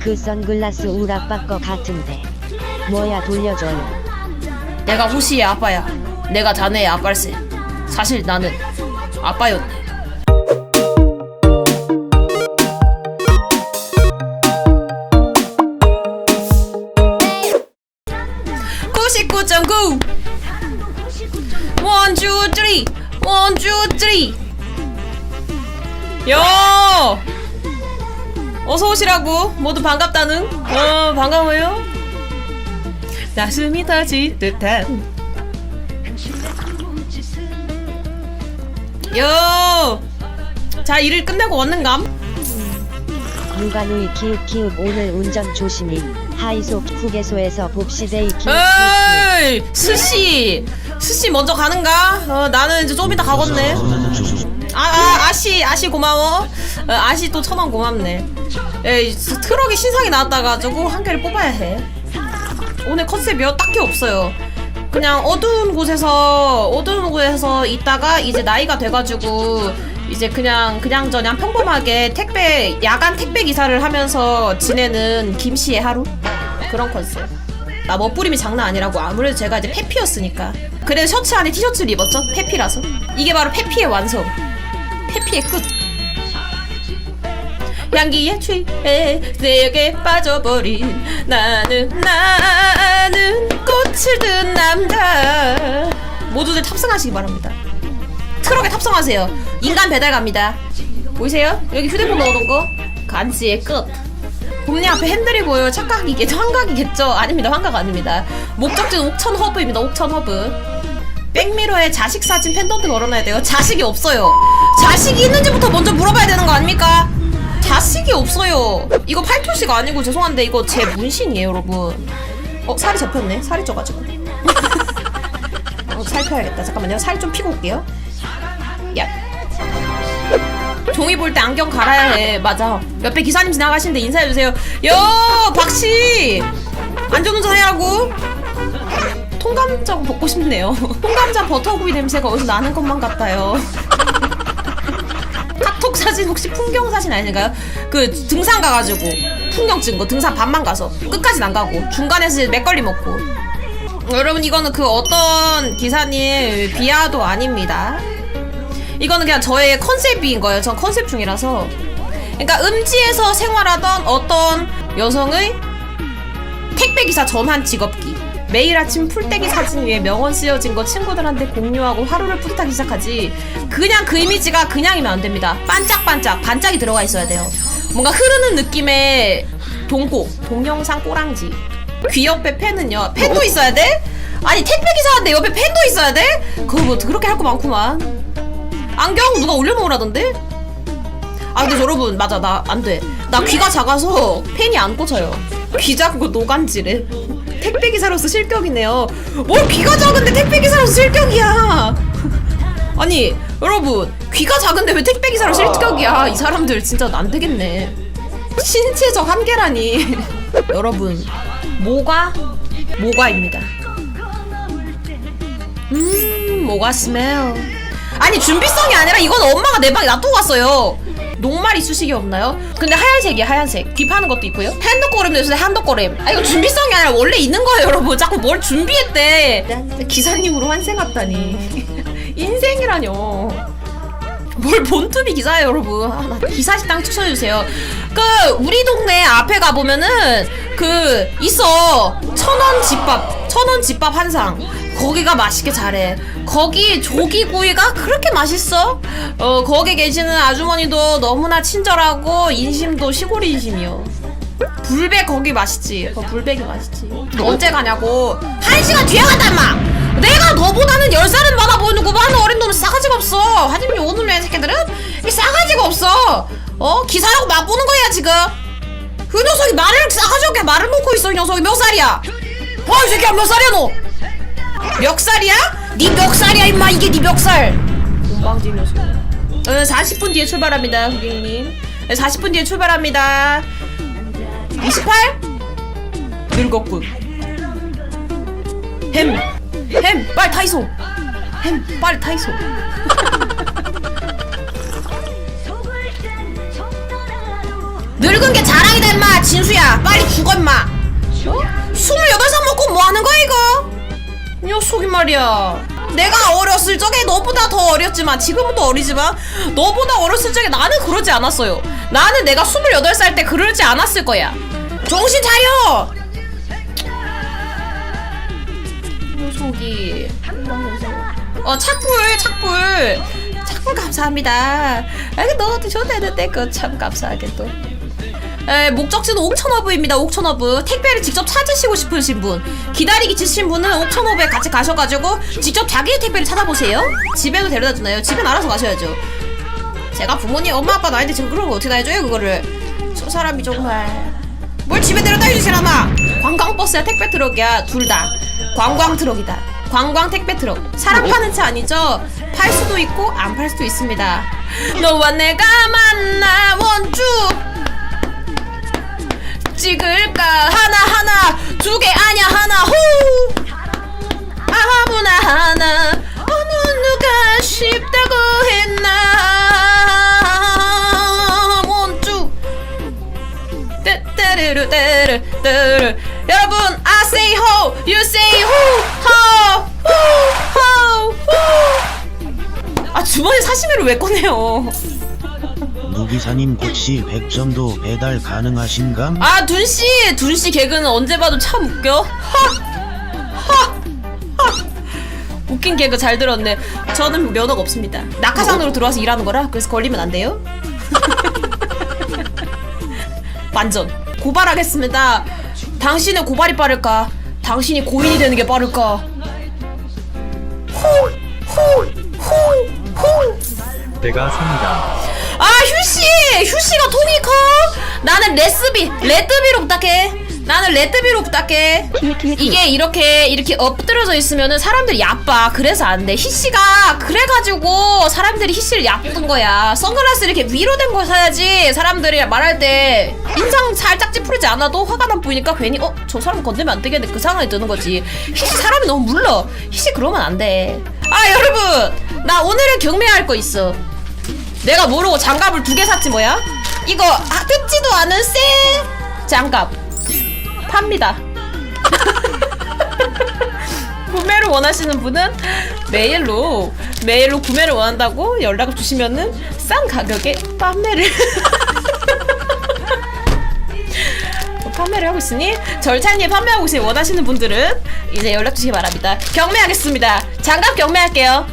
그 선글라스 우라빠 거 같은데. 뭐야 돌려줘요. 내가 호시의 아빠야. 내가 자네의 아빠일세. 사실 나는 아빠였네. 99.9 One, two, three One, two, three 요! 어서 오시라고 모두 반갑다는 어 반가워요 가슴이 터질 듯한 요! 자 일을 끝내고 왔는감? 육아누이 키읔 키읔 오늘 운전 조심히. 하이속 휴게소에서 봅시데이 키읔 에이 스시 스시 먼저 가는가? 어 나는 이제 좀 이따 가겠네 아, 아 아시 아시 고마워. 어, 아시 또천 원 고맙네. 에이 스- 트럭이 신상이 나왔다가지고 한 개를 뽑아야 해. 오늘 컨셉이 딱히 없어요. 그냥 어두운 곳에서 어두운 곳에서 있다가 이제 나이가 돼가지고 이제 그냥 그냥 저냥 평범하게 택배 야간 택배 기사를 하면서 지내는 김씨의 하루? 그런 컨셉. 나 멋부림이 장난 아니라고 아무래도 제가 이제 페피였으니까. 그래서 셔츠 안에 티셔츠를 입었죠? 페피라서? 이게 바로 페피의 완성 페피의 끝. 향기에 취해 내게 빠져버린 나는 나는 꽃을 든 남자. 모두들 탑승하시기 바랍니다. 트럭에 탑승하세요. 인간 배달 갑니다. 보이세요? 여기 휴대폰 넣어놓은 거? 간지의 끝. 봄니 앞에 핸들이 보여요. 착각이겠죠? 환각이겠죠? 아닙니다. 환각 아닙니다. 목적지는 옥천 허브입니다. 옥천 허브 백미러에 자식 사진 펜던트 걸어놔야 돼요 자식이 없어요 자식이 있는지부터 먼저 물어봐야 되는 거 아닙니까? 자식이 없어요 이거 팔토시가 아니고 죄송한데 이거 제 문신이에요 여러분 어 살이 접혔네 살이 쪄가지고 어, 살 펴야겠다 잠깐만요 살 좀 피고 올게요 야 종이 볼 때 안경 갈아야 해. 맞아. 옆에 기사님 지나가시는데 인사해주세요. 요, 박씨! 안전운전 해라고? 통감자 먹고 싶네요. 통감자 버터구이 냄새가 어디서 나는 것만 같아요. 카톡 사진 혹시 풍경 사진 아닌가요? 그 등산 가가지고 풍경 찍은 거 등산 반만 가서 끝까지는 안 가고 중간에서 맥걸리 먹고 여러분 이거는 그 어떤 기사님 비하도 아닙니다. 이거는 그냥 저의 컨셉인 거예요. 전 컨셉 중이라서. 그러니까 음지에서 생활하던 어떤 여성의 택배 기사 전환 직업기. 매일 아침 풀떼기 사진 위에 명언 쓰여진 거 친구들한테 공유하고 하루를 뿌듯하기 시작하지. 그냥 그 이미지가 그냥이면 안 됩니다. 반짝반짝 반짝이 들어가 있어야 돼요. 뭔가 흐르는 느낌의 동고 동영상 꼬랑지. 귀 옆에 펜은요. 펜도 있어야 돼? 아니 택배 기사인데 옆에 펜도 있어야 돼? 그거 뭐 그렇게 할 거 많구만. 안경 누가 올려놓으라던데? 아 근데 여러분 맞아 나 안돼 나 귀가 작아서 펜이 안 꽂혀요 귀 작고 노간지래 택배 기사로서 실격이네요. 뭘 귀가 작은데 택배 기사로서 실격이야? 아니 여러분 귀가 작은데 왜 택배 기사로 실격이야? 이 사람들 진짜 안 되겠네. 신체적 한계라니. 여러분 모가 모가입니다. 음 모가 스멜. 아니 준비성이 아니라 이건 엄마가 내 방에 놔두고 갔어요. 녹말 이쑤시개 없나요? 근데 하얀색이야 하얀색. 귀 파는 것도 있고요. 핸드꼬렘도 있어요 핸드꼬렘. 아 이거 준비성이 아니라 원래 있는 거예요 여러분. 자꾸 뭘 준비했대. 기사님으로 환생 왔다니. 인생이라뇨. 뭘 본투비 기사예요 여러분. 아, 나 기사 식당 추천해주세요. 그 우리 동네 앞에 가보면은 그 있어 천원 집밥 천원 집밥 한상. 거기가 맛있게 잘해. 거기 조기구이가 그렇게 맛있어? 어, 거기 계시는 아주머니도 너무나 친절하고 인심도 시골 인심이요. 불백 거기 맛있지. 거 불백이 맛있지. 언제 가냐고. 한 시간 뒤에 간다 임마. 내가 너보다는 열 살은 많아 보이는구만 어린 놈은 싸가지가 없어. 하지만 오늘 애 새끼들은 이 싸가지가 없어. 어 기사라고 막 보는 거야 지금. 그 녀석이 말을 싸가지 없게 말을 놓고 있어 이 녀석이 몇 살이야? 어이 새끼야 몇 살이야 너? 멱살이야? 네 멱살이야 임마 이게 네 멱살 공방진 녀석 어, 40분 뒤에 출발합니다 고객님 40분 뒤에 출발합니다 28? 늙었군 햄! 햄! 빨리 타이소! 햄! 빨리 타이소! 늙은 게 자랑이다 임마 진수야 죽어 임마 어? 28살 먹고 뭐 하는 거야 이거 이 녀석이 말이야. 내가 어렸을 적에 너보다 더 어렸지만 지금은 또 어리지만 너보다 어렸을 적에 나는 그러지 않았어요. 나는 내가 28살 때 그러지 않았을 거야. 정신 차려! 녀석이. 어 착불 착불. 착불 감사합니다. 아 너도 좋대는데 그참 감사하게 또 에, 목적지는 옥천허브입니다. 옥천허브 택배를 직접 찾으시고 싶으신 분. 기다리기 지친 분은 옥천허브에 같이 가셔가지고 직접 자기의 택배를 찾아보세요. 집에도 데려다 주나요? 집엔 알아서 가셔야죠. 제가 부모님 엄마 아빠 나이인데 제가 그런 거 어떻게 다 해줘요 그거를? 저 사람이 정말. 뭘 집에 데려다 주시라마. 관광버스야 택배 트럭이야 둘 다. 관광 트럭이다. 관광 택배 트럭. 사람 파는 차 아니죠? 팔 수도 있고 안 팔 수도 있습니다. 너와 내가 만나 원주 찍을까? 하나 하나 두 개 아냐 하나 후! 아무나 하나 어느 누가 쉽다고 했나? 원주 따르르 따르 따르 여러분 I say ho you say who ho who ho who 아 주머니 사시미를 왜 꺼내요? 누 기사님 혹시 100점도 배달 가능하신감? 아 둔씨! 둔씨 개그는 언제 봐도 참 웃겨. 하하하! 웃긴 개그 잘 들었네. 저는 면허가 없습니다. 낙하산으로 들어와서 일하는 거라 그래서 걸리면 안 돼요? 완전. 고발하겠습니다. 당신의 고발이 빠를까? 당신이 고인이 되는 게 빠를까? 후후후후! 제가 삽니다. 아 휴씨 휴씨가 통이 커? 나는 레스비 레드비로 부탁해. 나는 레드비로 부탁해. 이게 이렇게 이렇게 엎드려져 있으면은 사람들이 야빠 그래서 안돼. 희씨가 그래가지고 사람들이 희씨를 야쁜 거야. 선글라스 이렇게 위로 된거 사야지. 사람들이 말할 때 인상 살짝 찌푸리지 않아도 화가 난 보이니까 괜히 어 저 사람 건들면 안 되겠네. 그 상황이 드는 거지. 희씨 사람이 너무 물러. 희씨 그러면 안돼아 여러분! 나 오늘은 경매할 거 있어 내가 모르고 장갑을 두 개 샀지 뭐야? 이거 아, 뜯지도 않은 새 장갑 팝니다. 구매를 원하시는 분은 메일로 메일로 구매를 원한다고 연락을 주시면은 싼 가격에 판매를 판매를 하고 있으니 절찬리에 판매하고 있으니 원하시는 분들은 이제 연락 주시기 바랍니다. 경매하겠습니다. 장갑 경매할게요.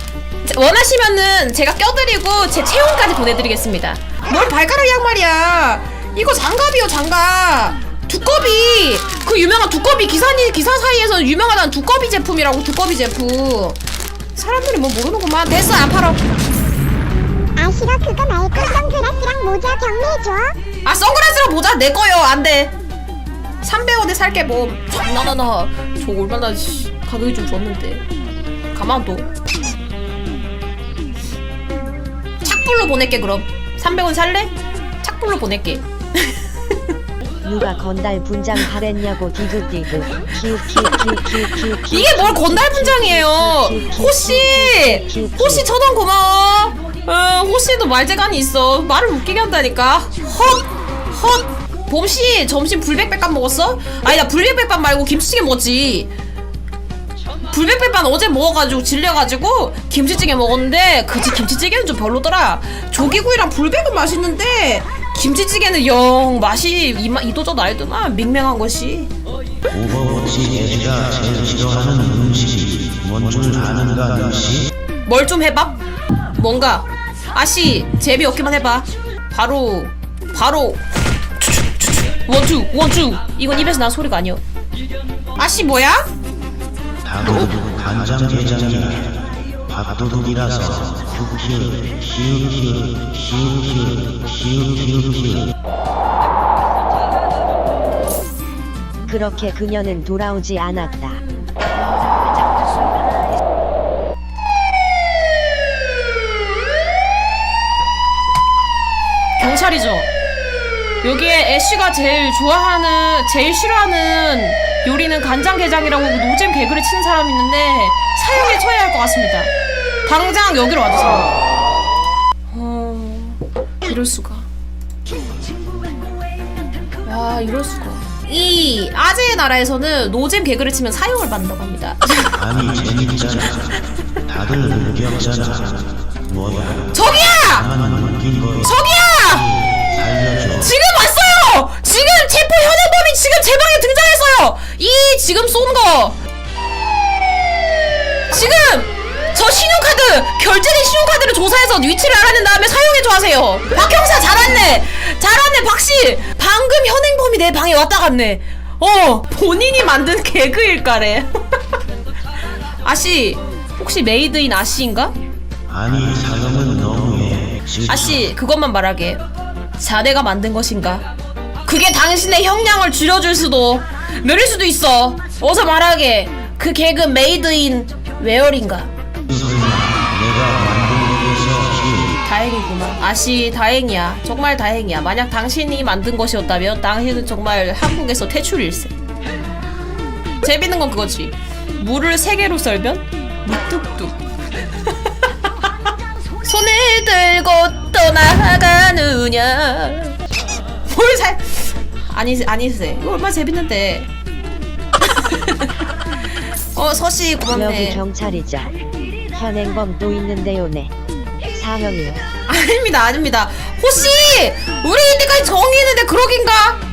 원하시면은 제가 껴드리고 제 체온까지 보내드리겠습니다. 뭘 발가락 양말이야? 이거 장갑이요 장갑. 두꺼비 그 유명한 두꺼비 기사님 기사 사이에서 유명하다는 두꺼비 제품이라고 두꺼비 제품. 사람들이 뭐 모르는구만. 됐어 안 팔어. 아 싫어 그거 말고 선글라스랑 모자 경매해줘 아 선글라스랑 모자 내 거요 안 돼. 300원에 살게 뭐 장난하나 저 얼마나 씨, 가격이 좀 줬는데 가만 둬 착불로 보낼게 그럼. 300원 살래? 착불로 보낼게. 누가 건달 분장 하랬냐고 디귿디귿 키키키키키 이게 뭘 건달 분장이에요? 호씨! 호씨 천원 고마워. 어, 호씨도 말재간이 있어. 말을 웃기게 한다니까. 헛헛! 봄씨 점심 불백백반 먹었어? 아니 나 불백백반 말고 김치찌개 먹었지 불백백반 어제 먹어가지고 질려가지고 김치찌개 먹었는데 그치 김치찌개는 좀 별로더라. 조기구이랑 불백은 맛있는데 김치찌개는 영 맛이 이마, 이도저 알더만 밍맹한 것이. 오버워치 애기가 제일 싫어하는 음식이 뭔 줄 아는가 역시? 뭘좀 해봐. 뭔가. 아씨 재미없기만 해봐. 바로 바로. 원투 원투. 이건 입에서 난 소리가 아니여. 아씨 뭐야? 다도둑 간장 게장이야 밥도둑이라서 쿠키 키우키 키우키 키우키우키 그렇게 그녀는 돌아오지 않았다. 경찰이죠 여기에 애쉬가 제일 좋아하는 제일 싫어하는 요리는 간장게장이라고 노잼 개그를 치는 사람이 있는데 사형에 처해야 할 것 같습니다 당장 여기로 와주세요 어... 이럴 수가 와 이럴 수가 이 아재의 나라에서는 노잼 개그를 치면 사형을 받는다고 합니다. 아니 재밌잖아 다들 웃겼잖아 뭐야 저기야! 저기야! 살려줘 지금 왔어요! 지금 체포 현행범이 지금 제 방에! 이 지금 쏜 거! 지금! 저 신용카드! 결제된 신용카드를 조사해서 위치를 알아낸 다음에 사용해줘 하세요! 박 형사 잘 왔네! 잘 왔네 박씨! 방금 현행범이 내 방에 왔다 갔네! 어! 본인이 만든 개그일까래 아씨 혹시 메이드인 아씨인가? 아니 사람은 너무해 진짜. 아씨 그것만 말하게 자네가 만든 것인가 그게 당신의 형량을 줄여줄 수도 느릴 수도 있어. 어서 말하게. 그 개그 메이드인 웨어인가? 다행이구만. 아씨 다행이야. 정말 다행이야. 만약 당신이 만든 것이었다면 당신은 정말 한국에서 퇴출일세. 재밌는 건 그거지. 물을 세 개로 썰면 뚝뚝. 손을 들고 떠나가느냐. 뭘 살 아니 아니세 이거 얼마나 재밌는데 어 서씨 여기 고맙네 경찰이죠. 현행범 또 있는데요네. 사형이요. 아닙니다, 아닙니다. 호씨! 우리 이때까지 정의했는데 그러긴가?